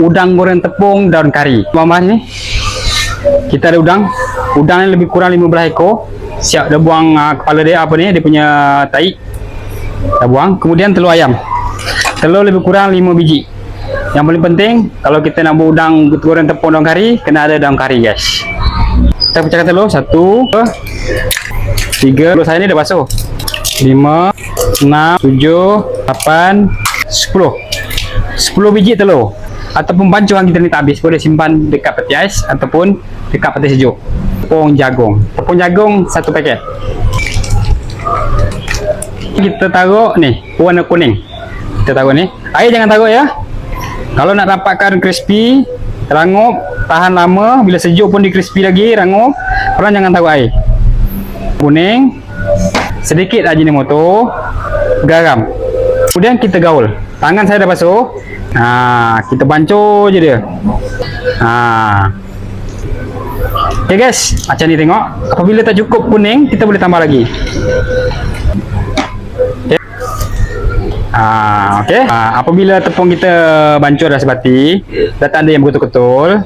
Udang goreng tepung daun kari. Mama ni. Kita ada udang. Udang ni lebih kurang 15 ekor. Siap dah buang uh, kepala dia apa ni dia punya tai. Dah buang. Kemudian telur ayam. Telur lebih kurang 5 biji. Yang paling penting kalau kita nak buat udang goreng tepung daun kari kena ada daun kari guys. Kita pecahkan telur satu, dua, tiga. Telur saya ni dah basuh. Lima, enam, tujuh, lapan, sepuluh. Sepuluh biji telur. Ataupun bancuan kita ni tak habis boleh simpan dekat peti ais ataupun dekat peti sejuk. Tepung jagung. Tepung jagung satu paket. Kita taruh ni warna kuning. Kita taruh ni. Air jangan taruh ya. Kalau nak dapatkan crispy, rangup, tahan lama, bila sejuk pun di crispy lagi, rangup. Korang jangan taruh air. Kuning, sedikit ajinomoto, garam. Kemudian kita gaul. Tangan saya dah basuh. Ha, kita bancur je dia. Ha. Okay guys, macam ni tengok. Apabila tak cukup kuning, kita boleh tambah lagi. Ha, okay. Ha, apabila tepung kita bancur dah sebati, dah tak ada yang betul-betul,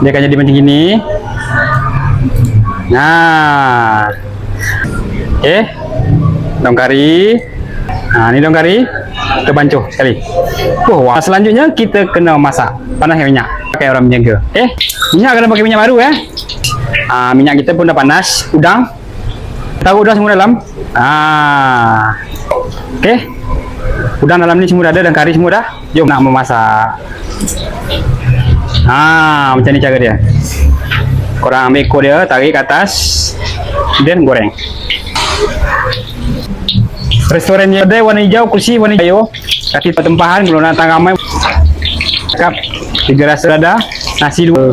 dia akan jadi macam gini. Nah. Okay. Daun kari. Ha, ni daun kari. Kita bancuh sekali. Oh, wah. Selanjutnya kita kena masak. Panaskan minyak. Pakai orang menjaga. Okay. Minyak kena pakai minyak baru eh. Ha, minyak kita pun dah panas. Udang. Taruh udang semua dalam. Ha. Okay. Udang dalam ni semua dah ada dan kari semua dah. Jom nak memasak. Ha, macam ni cara dia. Korang ambil ekor dia, tarik ke atas. Kemudian goreng. Restoran yang ada warna hijau, kursi warna hijau. Kaki tempahan, nak datang ramai. Cakap, tiga rasa ada. Nasi dua.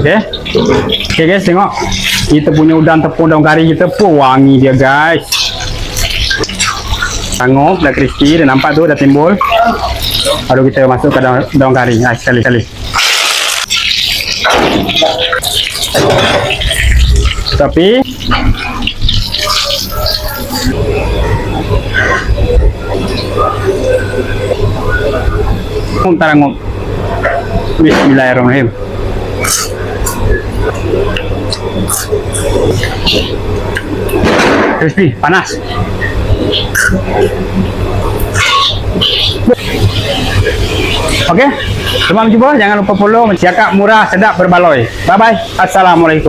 Okay. Okay guys, tengok. Kita punya udang tepung daun kari kita pun wangi dia guys. Tanggup, dah crispy, dah nampak tu, dah timbul. Baru kita masuk ke daun, daun kari. Ha, sekali-sekali. Tapi Tarangok Bismillahirrahmanirrahim Crispy, panas Okey, sampai jumpa. Jangan lupa follow. Cakap murah, sedap, berbaloi. Bye-bye. Assalamualaikum.